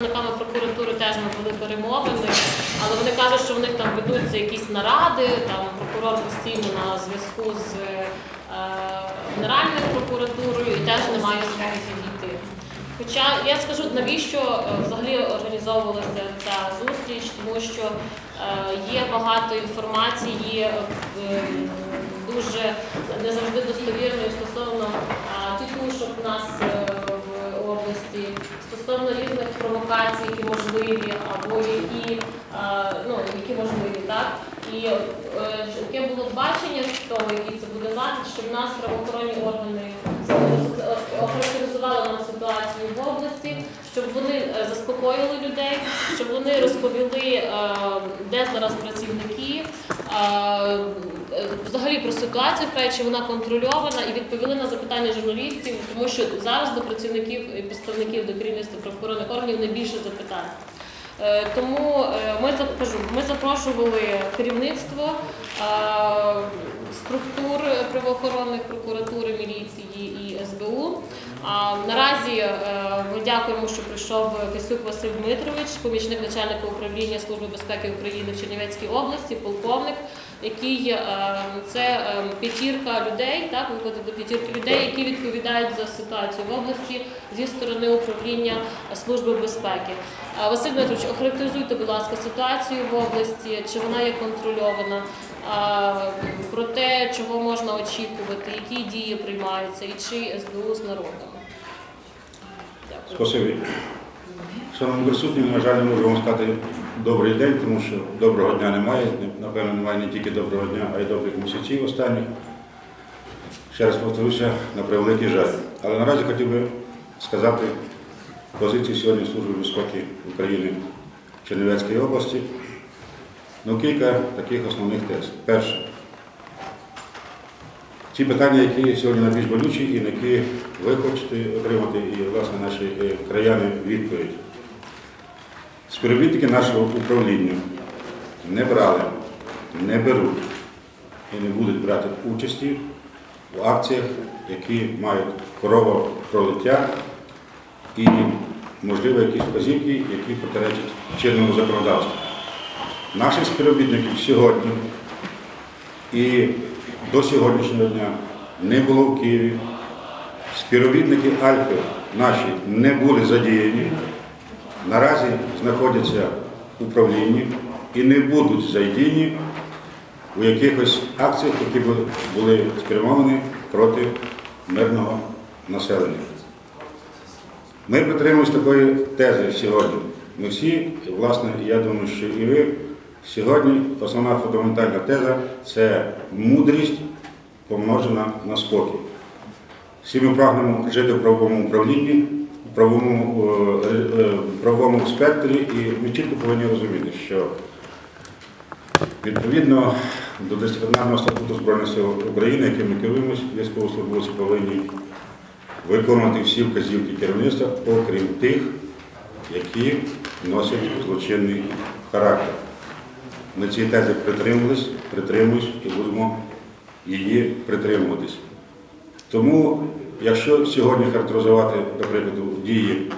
Представниками прокуратури теж ми були перемовини, але вони кажуть, що в них там ведуться якісь наради, там прокурор постійно на зв'язку з е, Генеральною прокуратурою і теж не має змоги підійти. Хоча я скажу, навіщо е, взагалі організовувалася ця зустріч, тому що е, є багато інформації е, дуже не завжди достовірної стосовно е, тітушок у нас е, в області, стосовно різних провокацій, які можливі, або які, е, ну, які можливі, так? І е, яке було бачення з того, який це буде захід, щоб нас правоохоронні органи е, охарактеризували нам ситуацію в області, щоб вони е, заспокоїли людей, щоб вони розповіли, е, де зараз працівники, е, взагалі про ситуацію в чи вона контрольована, і відповіли на запитання журналістів, тому що зараз до працівників і представників до керівництва правоохоронних органів найбільше запитань. Тому ми ми запрошували керівництво структур правоохоронних прокуратури, міліції і СБУ. Наразі е, ми дякуємо, що прийшов Фесюк Василь Дмитрович, помічник начальника управління Служби безпеки України в Чернівецькій області, полковник, який е, це е, п'ятірка людей, так виходить до п'ятірки людей, які відповідають за ситуацію в області зі сторони управління Служби безпеки. Е, Василь Дмитрович, охарактеризуйте, будь ласка, ситуацію в області, чи вона є контрольована, про те, чого можна очікувати, які дії приймаються, і чи СБУ з народом. Дякую. Спасибі. Шановні присутні, на жаль, не можу вам сказати добрий день, тому що доброго дня немає. Напевно, немає не тільки доброго дня, а й добрих місяців останніх. Ще раз повторюся, на превеликий жаль. Але наразі хотів би сказати позицію сьогодні Служби безпеки України в Чернівецькій області. Ну, кілька таких основних тез. Перше. Ті питання, які сьогодні найбільш болючі і на які ви хочете отримати, і власне наші е, краяни відповідь. Співробітники нашого управління не брали, не беруть і не будуть брати участі в акціях, які мають кровопролиття і, можливо, якісь вказівки, які протиречать чинному законодавству. Наших співробітників сьогодні і до сьогоднішнього дня не було в Києві. Співробітники Альфи наші не були задіяні, наразі знаходяться в управлінні і не будуть задіяні у якихось акціях, які були- спрямовані проти мирного населення. Ми притримуємося такої тези сьогодні. Ми всі, і, власне, я думаю, що і ви, сьогодні основна фундаментальна теза це мудрість помножена на спокій. Всі ми прагнемо жити в правовому управлінні, правовому, е, е, правовому спектрі, і ми чітко повинні розуміти, що відповідно до дисциплінарного статуту Збройних сил України, яким ми керуємось, військовослужбовці повинні виконувати всі вказівки керівництва, окрім тих, які носять злочинний характер. Ми цієї тези притримувались, притримуюсь і будемо її притримуватись. Тому, якщо сьогодні характеризувати, до прикладу, дії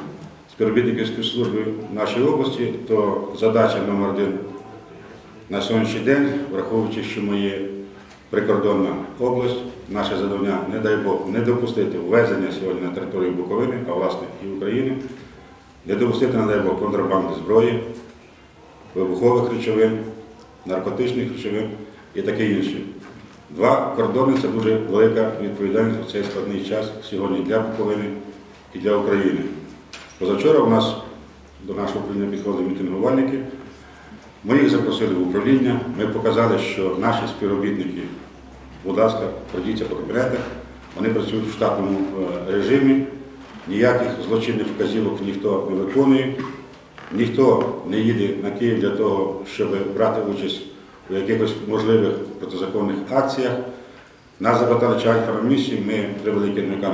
співробітників спецслужби в нашій області, то задача номер один на сьогоднішній день, враховуючи, що ми є прикордонна область, наше завдання, не дай Бог, не допустити ввезення сьогодні на територію Буковини, а власне і України, не допустити, не дай Бог, контрабанди зброї, вибухових речовин, наркотичних речовин і таке інше. Два кордони це дуже велика відповідальність у цей складний час сьогодні для Буковини і для України. Позавчора у нас до нашого управління підходили мітингувальники. Ми їх запросили в управління, ми показали, що наші співробітники, будь ласка, пройдіться по кабінетах, вони працюють в штатному е, режимі, ніяких злочинних вказівок ніхто не виконує, ніхто не їде на Київ для того, щоб брати участь у якихось можливих протизаконних акціях. Нас запитали, чи місці, ми привели керівника е,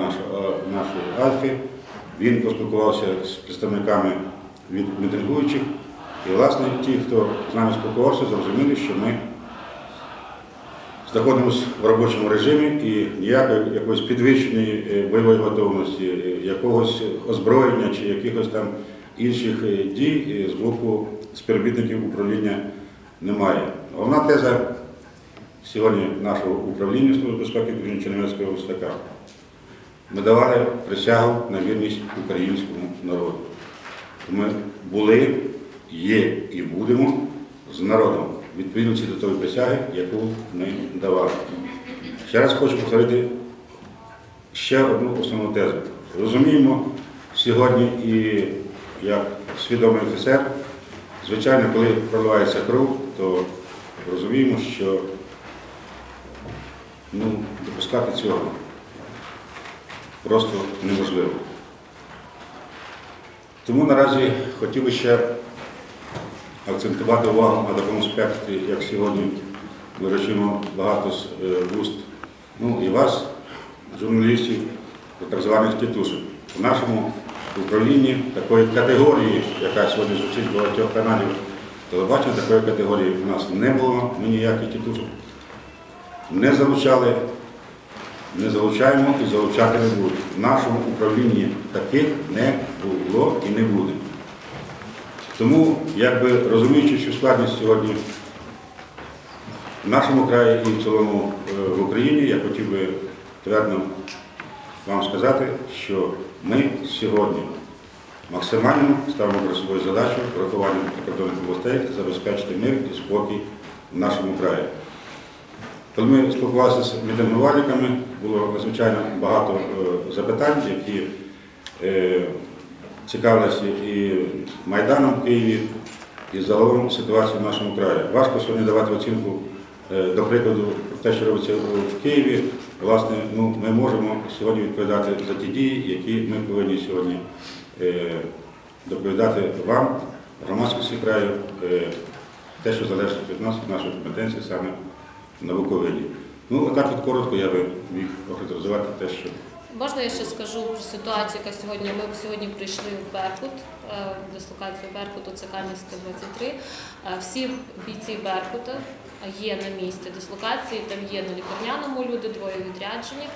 нашої Альфи, він поспілкувався з представниками від мітингуючих. І, власне, ті, хто з нами спілкувався, зрозуміли, що ми знаходимося в робочому режимі і ніякої якоїсь підвищеної е, бойової готовності, е, якогось озброєння чи якихось там інших дій з боку співробітників управління немає. Головна теза сьогодні нашого управління Служби безпеки Чернівецького області. Ми давали присягу на вірність українському народу. Ми були, є і будемо з народом відповідності до тої присяги, яку ми давали. Ще раз хочу повторити ще одну основну тезу. Розуміємо сьогодні і як свідомий офіцер, звичайно, коли проливається кров, то розуміємо, що ну, допускати цього просто неможливо. Тому наразі хотів би ще акцентувати увагу на такому спектрі, як сьогодні ми речимо багато з е, вуст ну, і вас, журналістів, так званих тітушок. У нашому управлінні такої категорії, яка сьогодні звучить багатьох каналів телебачення, такої категорії у нас не було, ми ніяких тітушок не залучали, не залучаємо і залучати не будемо. В нашому управлінні таких не було і не буде. Тому, якби розуміючи цю складність сьогодні в нашому краї і в цілому е, в Україні, я хотів би твердо вам сказати, що ми сьогодні максимально ставимо перед собою задачу врахуванням прикордонних областей забезпечити мир і спокій в нашому краї. Коли ми спілкувалися з мітингувальниками, було надзвичайно багато е, запитань, які е, цікавилися і Майданом в Києві, і загалом ситуацією в нашому краї. Важко сьогодні давати оцінку, е, до прикладу, те, що робиться в Києві. Власне, ну, ми можемо сьогодні відповідати за ті дії, які ми повинні сьогодні доповідати вам, громадськості краю, е, те, що залежить від нас, від нашої компетенції саме на Буковині. Ну, отак от коротко я би міг охарактеризувати те, що Можна я ще скажу про ситуацію, яка сьогодні. Ми сьогодні прийшли в Беркут, е, в дислокацію Беркуту, це Кам'янська 23. Е, Всі бійці Беркута є на місці дислокації, там є на лікарняному люди, двоє відряджені,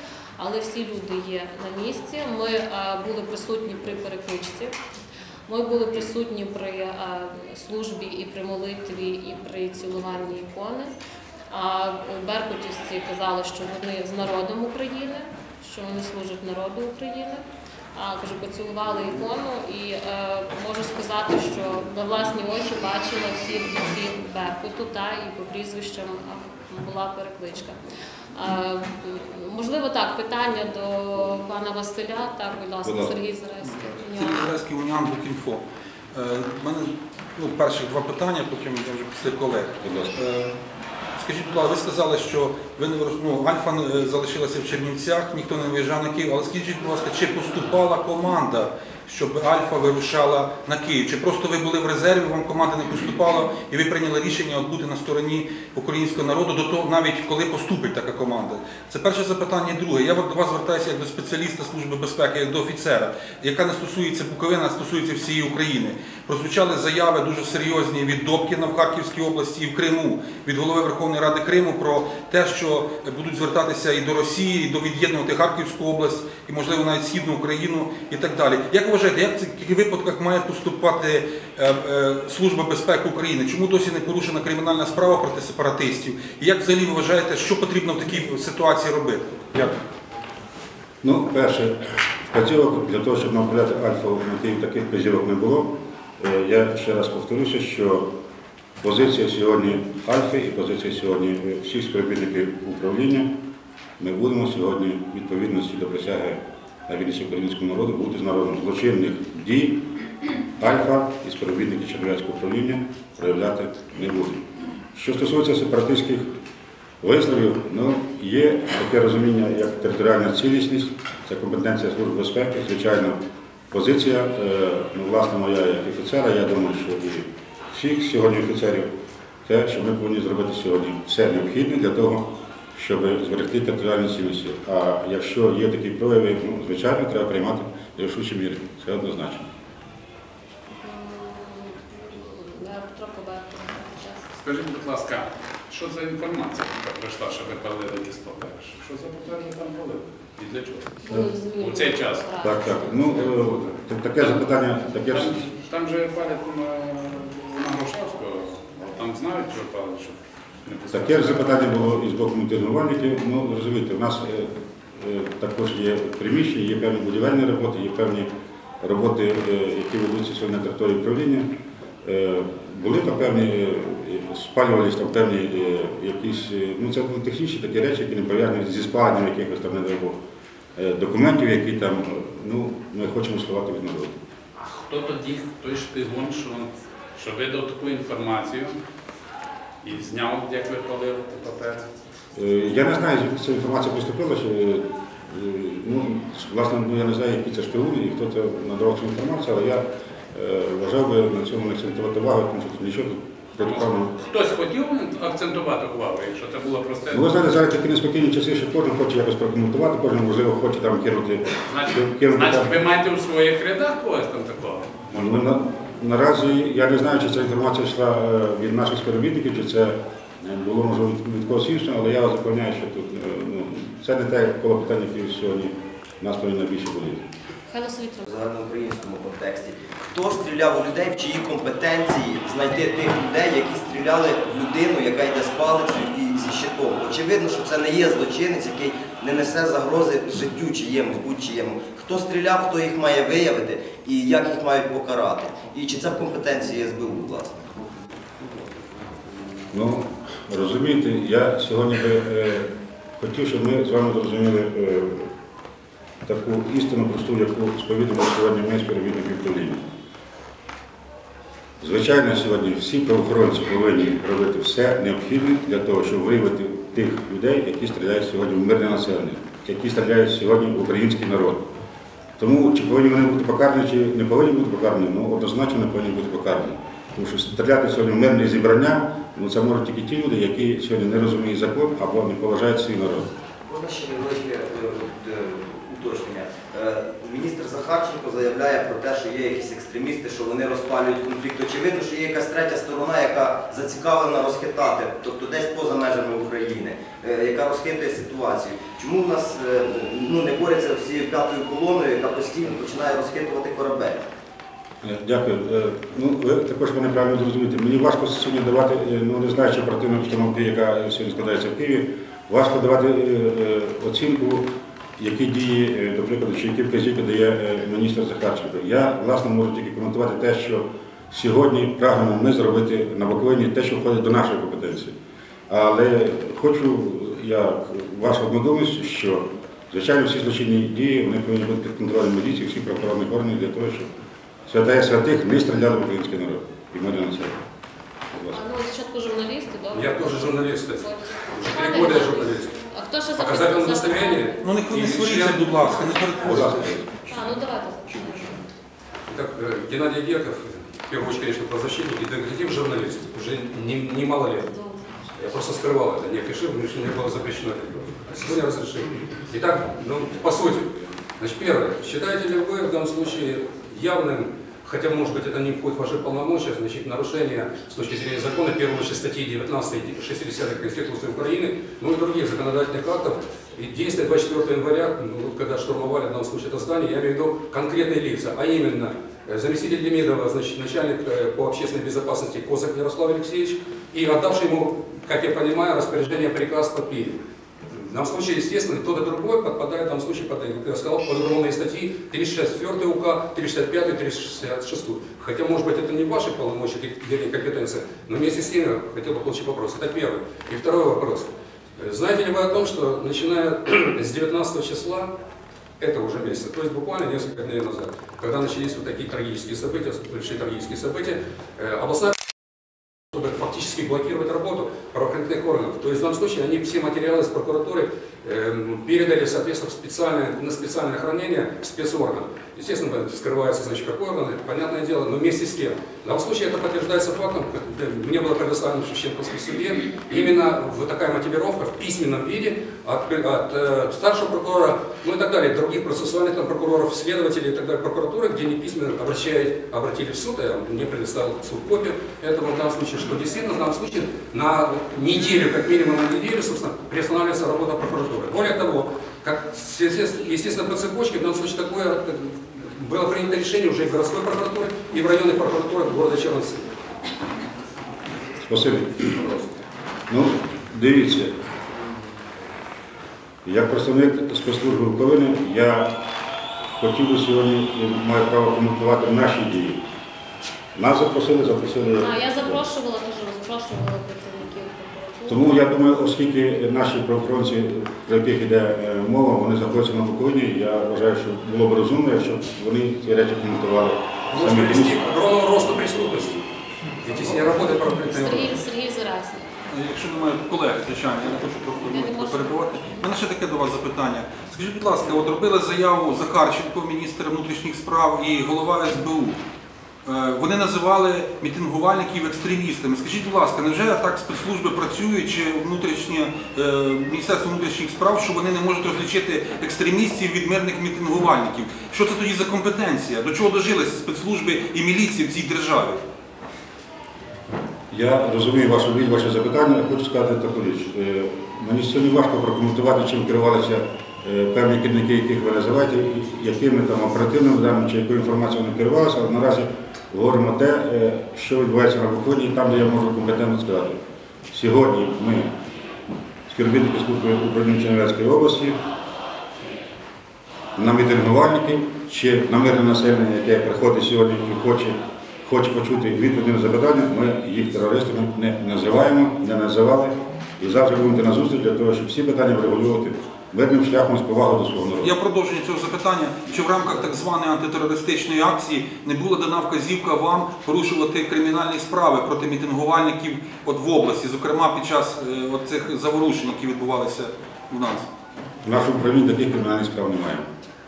але всі люди є на місці. Ми е, були присутні при перекличці. Ми були присутні при е, службі і при молитві, і при цілуванні ікони. А Беркутівці казали, що вони з народом України, що вони служать народу України. Кажу, поцілували ікону і е, можу сказати, що на власні очі бачила всі бійці Беркуту та і по прізвищам була перекличка. Можливо, так, питання до пана Василя. Так, будь ласка, Будь ласка. Сергій Зарайський. Сергій Зеленський, Уніан Букінфо. У мене ну, перших два питання, потім я вже після колег. Е, Скажіть, будь ласка, ви сказали, що ви не ну, Альфа е, залишилася в Чернівцях, ніхто не виїжджав на Київ. Але скажіть, будь ласка, чи поступала команда, щоб Альфа вирушала на Київ? Чи просто ви були в резерві, вам команда не поступала, і ви прийняли рішення бути на стороні українського народу до того, навіть коли поступить така команда? Це перше запитання. Друге, я до вас звертаюся як до спеціаліста Служби безпеки, як до офіцера, яка не стосується Буковини, а стосується всієї України. Прозвучали заяви дуже серйозні від Добкіна в Харківській області і в Криму, від голови Верховної Ради Криму про те, що будуть звертатися і до Росії, і до від'єднувати Харківську область, і можливо навіть Східну Україну і так далі. Як вважаєте, як в таких випадках має поступати е, е, Служба безпеки України? Чому досі не порушена кримінальна справа проти сепаратистів? І як взагалі ви вважаєте, що потрібно в такій ситуації робити? Дякую. Ну, перше, вказівок для того, щоб направляти альфа на Київ, таких вказівок не було. Е, Я ще раз повторюся, що позиція сьогодні Альфи і позиція сьогодні всіх співробітників управління, ми будемо сьогодні відповідності до присяги на вірність українському народу бути з народом злочинних дій Альфа і співробітники Чернівецького управління проявляти не будуть. Що стосується сепаратистських висловів, ну, є таке розуміння, як територіальна цілісність, це компетенція Служби безпеки. Звичайно, позиція, е, ну, власне, моя як офіцера, я думаю, що і всіх сьогодні офіцерів, те, що ми повинні зробити сьогодні все необхідне для того, щоб зберегти територіальні цінності. А якщо є такі прояви, ну, звичайно, треба приймати рішучі міри. Це однозначно. Коберко. Скажіть, будь ласка, що за інформація, яка прийшла, що ви палили якісь папери? Що за папери там палили? І для чого? У цей час. Так, так. Ну, е, таке запитання, таке ж Там же палять на, на Грушевського, там знають, що палять, що. Таке запитання було і з боку мітингувальників. Ну, розумієте, у нас е, е, також є приміщення, є певні будівельні роботи, є певні роботи, е, які ведуться на території управління. Були там певні, спалювалися там певні якісь, ну це були технічні такі речі, які не пов'язані зі спаленням якихось там, не дай Бог, документів, які там, ну, ми хочемо сховати від народу. А хто тоді той шпигун, що, що видав таку інформацію і зняв, як ви палили ті папери? Я не знаю, звідки ця інформація поступила. Що, е, ну, власне, ну, я не знаю, які це шпигуни і хто це надавав цю інформацію, але я е, вважав би на цьому не акцентувати увагу, тому що нічого тут протиправного. Хтось хотів акцентувати увагу, якщо це було просте. Ну, ви знаєте, зараз такі неспокійні часи, що кожен хоче якось прокоментувати, кожен, можливо, хоче там кинути. Значить, кинути значить, ви маєте у своїх рядах когось там такого? Ну, на, наразі я не знаю, чи ця інформація йшла е, від наших співробітників, чи це е, було можливо від, від когось іншого, але я вас запевняю, що тут е, ну, це не те коло питання, які сьогодні нас повинні найбільше боліти. В загальноукраїнському контексті. Хто стріляв у людей, в чиї компетенції знайти тих людей, які стріляли в людину, яка йде з палицею і зі? Очевидно, що це не є злочинець, який не несе загрози життю чиємусь, будь-чиєму. Хто стріляв, хто їх має виявити і як їх мають покарати? І чи це в компетенції СБУ, власне? Ну, розумієте, я сьогодні би е, хотів, щоб ми з вами зрозуміли е, таку істину просту, яку сповідуємо сьогодні ми співробітники управління. Звичайно, сьогодні всі правоохоронці повинні робити все необхідне для того, щоб виявити тих людей, які стріляють сьогодні в мирне населення, які стріляють сьогодні в український народ. Тому чи повинні вони бути покарані, чи не повинні бути покарані, ну однозначно не повинні бути покарані. Тому що стріляти сьогодні в мирні зібрання, ну це можуть тільки ті люди, які сьогодні не розуміють закон або не поважають свій народ. Можна ще невеличке е, е, уточнення. Е, Міністр Захарченко заявляє про те, що є якісь екстремісти, що вони розпалюють конфлікт. Очевидно, що є якась третя сторона, яка зацікавлена розхитати, тобто десь поза межами України, е, яка розхитує ситуацію. Чому в нас е, ну, не борються всією п'ятою колоною, яка постійно починає розхитувати корабель? Дякую. Ну, ви також мене правильно зрозумієте. Мені важко сьогодні давати, ну не знаючи оперативної обстановки, яка сьогодні складається в Києві, важко давати оцінку, які дії, е, до прикладу, чи які вказівки дає е, міністр Захарченко. Я, власне, можу тільки коментувати те, що сьогодні прагнемо ми зробити на Буковині те, що входить до нашої компетенції. Але хочу, як вашу однодумність, що, звичайно, всі злочинні дії вони повинні бути під контролем міліції, всіх правоохоронних органів для того, щоб святая святих не стріляли в український народ і мирне населення. Будь ласка. А ну спочатку журналісти, добре? Я тоже журналист, кстати. Три года я журналист. А хто ще Показать вам. Ну не, и сваріться, член- будь ласка, не перетворюйте. А, ну давайте запитаємо. Так, э, Геннадий Геков, в первую очередь, конечно, правозащитник и детектив журналист, уже не- немало лет. Я просто скрывал это, не афишировал, потому что мне было запрещено это делать. А сегодня разрешили. Итак, ну, по сути. Значит, первое. Считаете ли вы в данном случае явным, хотя, может быть, это не входит в ваши полномочия, значит, нарушение с точки зрения закона, первой же статьи 19 и 60 Конституции Украины, ну и других законодательных актов, и действия 24 января, ну, когда штурмовали в данном случае это здание, я имею в виду конкретные лица, а именно э, заместитель Демидова, значит, начальник э, по общественной безопасности Козак Ярослав Алексеевич, и отдавший ему, как я понимаю, распоряжение приказ подпили. В данном случае, естественно, тот и другой подпадает в данном случае под, как я сказал, под уголовные статьи 364 УК, 365 366. Хотя, может быть, это не ваши полномочия, вернее, компетенция, но вместе с я хотел бы получить вопрос. Это первый. И второй вопрос. Знаете ли вы о том, что начиная с 19 числа этого уже месяца, то есть буквально несколько дней назад, когда начались вот такие трагические события, большие трагические события, э, областная блокировать работу правоохранительных органов. То есть в данном случае они все материалы из прокуратуры эм, передали, соответственно, в специальное, на специальное хранение спецорганам. Естественно, это скрывается, значит, какой орган, понятное дело, но вместе с тем. В данном случае это подтверждается фактом, мне было предоставлено в Шевченковской суде, именно вот такая мотивировка в письменном виде от, от э, старшего прокурора, ну и так далее, других процессуальных там, прокуроров, следователей и так далее, прокуратуры, где они письменно обращают, обратили в суд, я мне предоставил суд копию этого в данном случае, что действительно в данном случае на неделю, как минимум на неделю, собственно, приостанавливается работа прокуратуры. Более того, как, естественно, естественно, по цепочке, в данном случае такое, было принято решение уже и в городской прокуратуре, и в районной прокуратуре города Черновцы. Спасибі. Пожалуйста. Ну, дивіться, як представник спецслужби України, я хотів би сьогодні і маю право коментувати наші дії. Нас запросили, запросили. А я запрошувала, кажу, запрошувала працівників прокуратури. Тому я думаю, оскільки наші правоохоронці, про яких йде е, мова, вони знаходяться на Буковині, я вважаю, що було б розумно, якщо б вони ці речі коментували самі. росту органы. Сергій, Сергій Зарасний. Якщо немає колеги, звичайно, я не хочу просто перебувати. У мене ще таке до вас запитання. Скажіть, будь ласка, от робили заяву Захарченко, міністр внутрішніх справ і голова СБУ. Е, Вони називали мітингувальників екстремістами. Скажіть, будь ласка, невже так спецслужби працюють чи внутрішнє е, Міністерство внутрішніх справ, що вони не можуть розлічити екстремістів від мирних мітингувальників? Що це тоді за компетенція? До чого дожилися спецслужби і міліції в цій державі? Я розумію вашу відповідь, ваше запитання. Хочу сказати таку річ. Е, Мені сьогодні важко прокоментувати, чим керувалися певні керівники, яких ви називаєте, якими там оперативними даними чи якою інформацією вони керувалися. Наразі говоримо те, е, що відбувається на Буковині, там, де я можу компетентно сказати. Сьогодні ми, співробітники служби управління Чернівецької області, на мітингувальників чи на мирне населення, яке приходить сьогодні і хоче, хоче почути відповіді на запитання, ми їх терористами не називаємо, не називали. І завтра будемо на зустріч для того, щоб всі питання врегулювати мирним шляхом з повагою до свого народу. Я продовження цього запитання, чи в рамках так званої антитерористичної акції не була дана вказівка вам порушувати кримінальні справи проти мітингувальників от в області, зокрема під час е, от цих заворушень, які відбувалися у нас. В нашому управлінні таких кримінальних справ немає.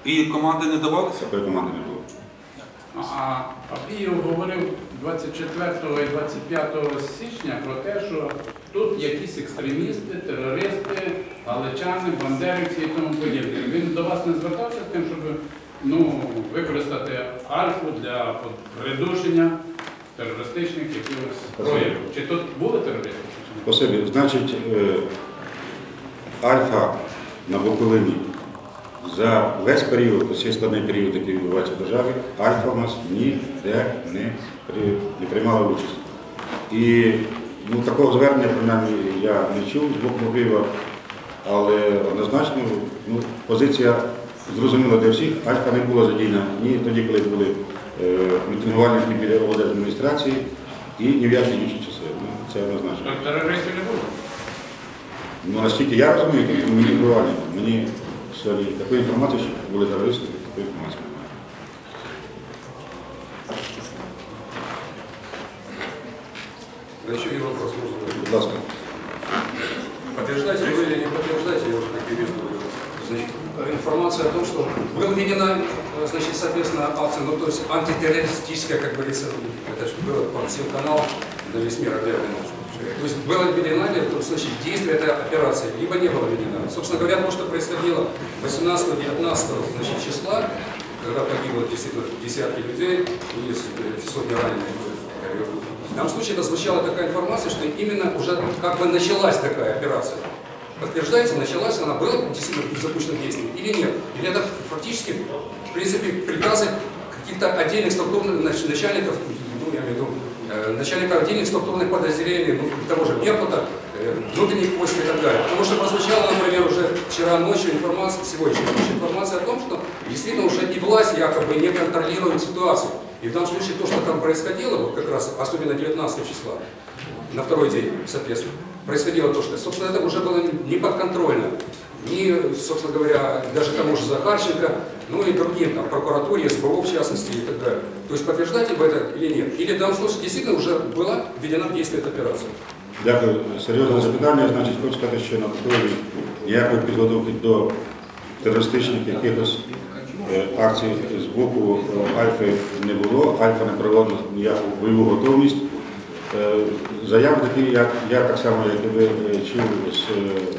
І команди не давалися? Такої команди не було. А Папієв говорив 24 і 25 січня про те, що тут якісь екстремісти, терористи, галичани, бандерівці і тому подібне. Він до вас не звертався з тим, щоб ну, використати альфу для придушення терористичних якихось проявів. Чи тут були терористи? Спасибі. Значить, е, Альфа на Буковині за весь період, цей складний період, який відбувається в державі, Альфа в нас ніде не, не приймала участь. І ну, такого звернення, принаймні, я не чув з боку Києва, але однозначно ну, позиція зрозуміла для всіх, Альфа не була задіяна ні тоді, коли були е, мітингувальники біля облдержадміністрації, і ні в які інші часи. Ну, це однозначно. Тобто Терористів не було. Ну, наскільки я розумію, то мені буває. Мені сьогодні такої інформації, що були терористи, такої інформації акция, ну, то есть антитеррористическая, как говорится, это же было по всем каналам на весь мир объявлено. То есть была введена ли, в том случае, действие этой операции, либо не было введена. Собственно говоря, то, что происходило 18-19 значит, числа, когда погибло действительно десятки людей и есть э, сотни раненых. В данном случае это звучала такая информация, что именно уже как бы началась такая операция. Подтверждаете, началась она, была действительно запущена действие или нет? Или это фактически, в принципе, приказы каких-то отдельных структурных нач- начальников, ну, я имею в виду, э, начальников отдельных структурных подразделений, ну, того же Беркута, э, внутренних войск и так далее. Потому что прозвучала, например, уже вчера ночью информация, сегодня ночью информация о том, что действительно уже и власть якобы не контролирует ситуацию. И в данном случае то, что там происходило, вот как раз, особенно 19 числа, на второй день, соответственно, происходило то, что, собственно, это уже было не подконтрольно. Ни, собственно говоря, даже тому же Захарченко, ну и другим, там, прокуратуре, СБО в частности и так далее. То есть подтверждаете вы это или нет? Или в данном случае действительно уже была введена в действие эта операция? Дякую. Серйозне запитання. Значить, хочу сказати, що на Буковині ніякої підготовки до терористичних якихось е, акцій з боку е, Альфи не було. Альфа не проводила ніяку бойову готовність. Е, Заяви такі, як я так само, як і ви е, чув з, е,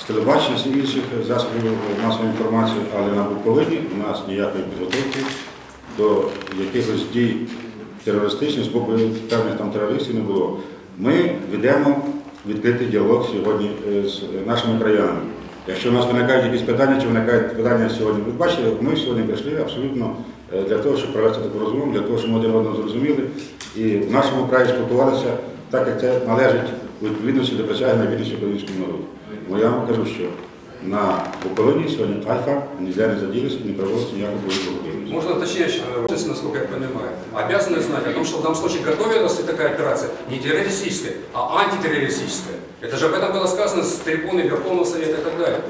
з телебачення, з інших засобів масової інформації, але на Буковині у нас ніякої підготовки до якихось дій терористичних з боку певних там терористів не було. Ми ведемо відкритий діалог сьогодні е, з нашими краянами. Якщо у нас виникають якісь питання, чи виникають питання сьогодні, ви бачите, ми сьогодні прийшли абсолютно е, для того, щоб провести таку розмову, для того, щоб ми один одного зрозуміли і в нашому краї спілкувалися так, як це належить у відповідності до присяги на вірність українському народу. Бо я вам кажу, що на Буковині сьогодні Альфа ніде не заділися і не проводиться ніякого бойового активності. Можно уточнять, э, насколько я понимаю, обязаны знать о том, что в данном случае готовилась такая операция не террористическая, а антитеррористическая. Это же об этом было сказано с трибуны Верховного Совета и так далее.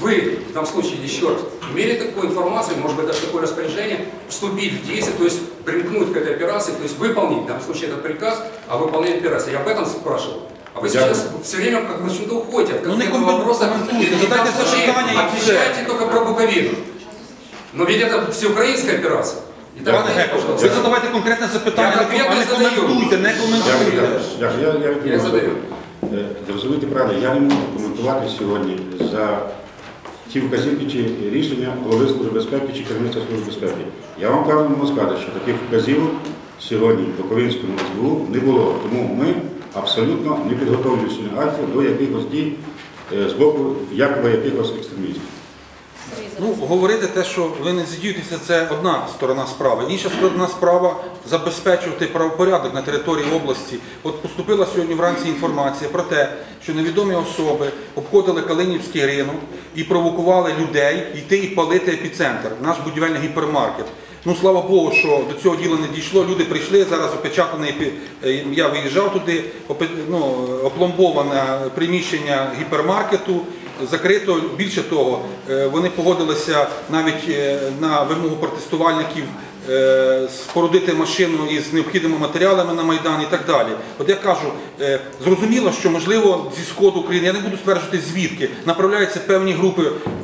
Вы в данном случае еще раз имели такую информацию, может быть даже такое распоряжение, вступить в действие, то есть примкнуть к этой операции, то есть выполнить в данном случае этот приказ о выполнении операции. Я об этом спрашивал. А вы Я- сейчас все время как бы почему-то уходите от Ну, не конкретного коммен- вопроса. комментуйте, И в задайте данном случае запитание и все. Отвечайте только про Буковину. Но ведь это всеукраинская операция. Итак, Пане Геко, ви задавайте конкретне запитання, Я конкретно а не задаю. коментуйте, не Дякую, коментуйте. дякую. Дякую. Я, я, відповім Я на задаю. це. Е, Зрозумійте правильно, я не можу коментувати сьогодні за ті вказівки чи рішення голови Служби безпеки чи керівництва Служби безпеки. Я вам певно можу сказати, що таких вказівок сьогодні в Буковинському СБУ не було. Тому ми абсолютно не сьогодні Альфу до якихось дій е, з боку якоби якихось екстремістів. Ну, говорити те, що ви не задієтеся, це одна сторона справи. Інша сторона справа забезпечувати правопорядок на території області. От поступила сьогодні вранці інформація про те, що невідомі особи обходили Калинівський ринок і провокували людей йти і палити епіцентр, наш будівельний гіпермаркет. Ну, слава Богу, що до цього діла не дійшло. Люди прийшли зараз опечатаний. епі- е, Я виїжджав туди, ну, опломбоване приміщення гіпермаркету закрито. Більше того, е, вони погодилися навіть е, на вимогу протестувальників спорудити машину із необхідними матеріалами на Майдан і так далі. От я кажу, е, зрозуміло, що можливо зі сходу України, я не буду стверджувати звідки, направляються певні групи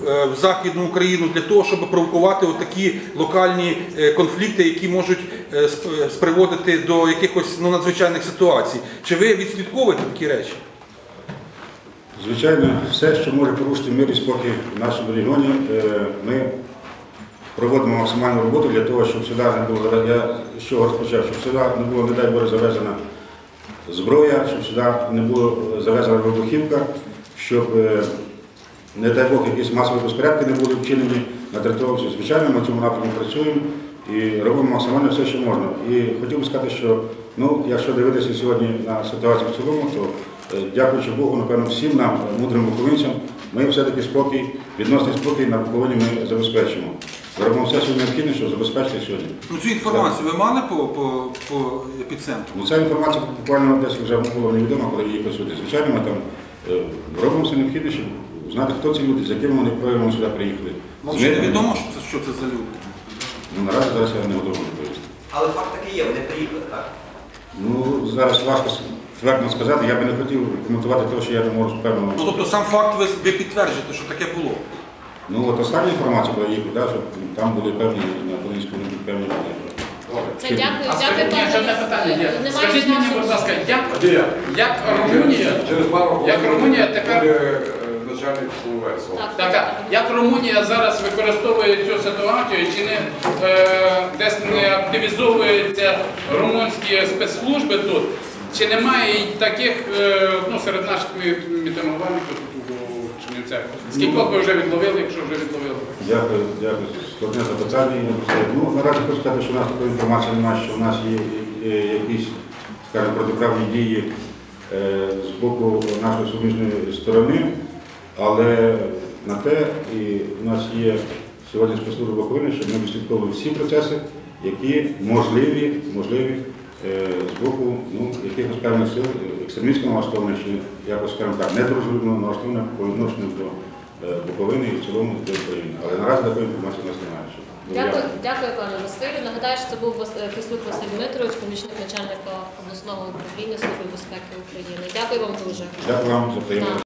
е, в Західну Україну для того, щоб провокувати такі локальні е, конфлікти, які можуть е, сп- е, сприводити до якихось ну, надзвичайних ситуацій. Чи ви відслідковуєте такі речі? Звичайно, все, що може порушити мир і спокій в нашому регіоні, е, ми проводимо максимальну роботу для того, щоб сюди не було я з чого розпочав, щоб сюди не було, не дай Боже, завезена зброя, щоб сюди не було завезена вибухівка, щоб, е, не дай Бог, якісь масові безпорядки не були вчинені на території. Звичайно, ми в цьому напрямку працюємо і робимо максимально все, що можна. І хотів би сказати, що ну, якщо дивитися сьогодні на ситуацію в цілому, то е, дякуючи Богу, напевно, всім нам, мудрим буковинцям, ми все-таки спокій, відносний спокій на Буковині ми забезпечимо. Робимо все, що необхідне, щоб забезпечити сьогодні. Ну цю інформацію ви мали по, по, по епіцентру? Ну, ця інформація буквально десь вже було невідомо, коли її присутні. Звичайно, ми там е, робимо все необхідне, щоб знати, хто ці люди, з якими вони проявами сюди приїхали. Вам ще миром. невідомо, що це, що це за люди? Ну, наразі зараз я не готовий відповісти. Але факт такий є, вони приїхали, так? Ну, зараз важко твердо сказати, я би не хотів коментувати те, що я не можу впевнено. Ну, тобто сам факт ви, ви підтверджуєте, що таке було. Ну, от остання інформація, я їхав, да, що там були певні на Полінському певні люди. Це дякую, А дякую. скажіть, ні, ще одне питання є. Немає Скажіть мені, часу. будь ласка, як, як Румунія, Через пару Як Румунія тепер- буде е, начальник УВС. Так, так, а як Румунія зараз використовує цю ситуацію, чи не е, десь не активізовуються румунські спецслужби тут, чи немає таких е, ну, серед наших мі- мітингувальників тут у Чернівцях? Скількох вже відловили, якщо вже відловили? Дякую, дякую. Складне запитання. Ну, наразі хочу сказати, що у нас такої інформації немає, що в нас є якісь, скажімо, протиправні дії е, з боку нашої суміжної сторони, але на те і у нас є сьогодні спецслужба Буковини, щоб ми відслідковували всі процеси, які можливі, можливі з боку ну, якихось певних сил е, екстремістського налаштованих чи якось, скажімо так, недружелюбного налаштованих по відношенню до е, Буковини і в цілому до України. Але наразі такої інформації нас немає. Дякую, дякую, пане Василю. Нагадаю, що це був е, Василь Дмитрович, помічник начальника обласного управління Служби безпеки України. Дякую вам дуже. Дякую вам за приємне.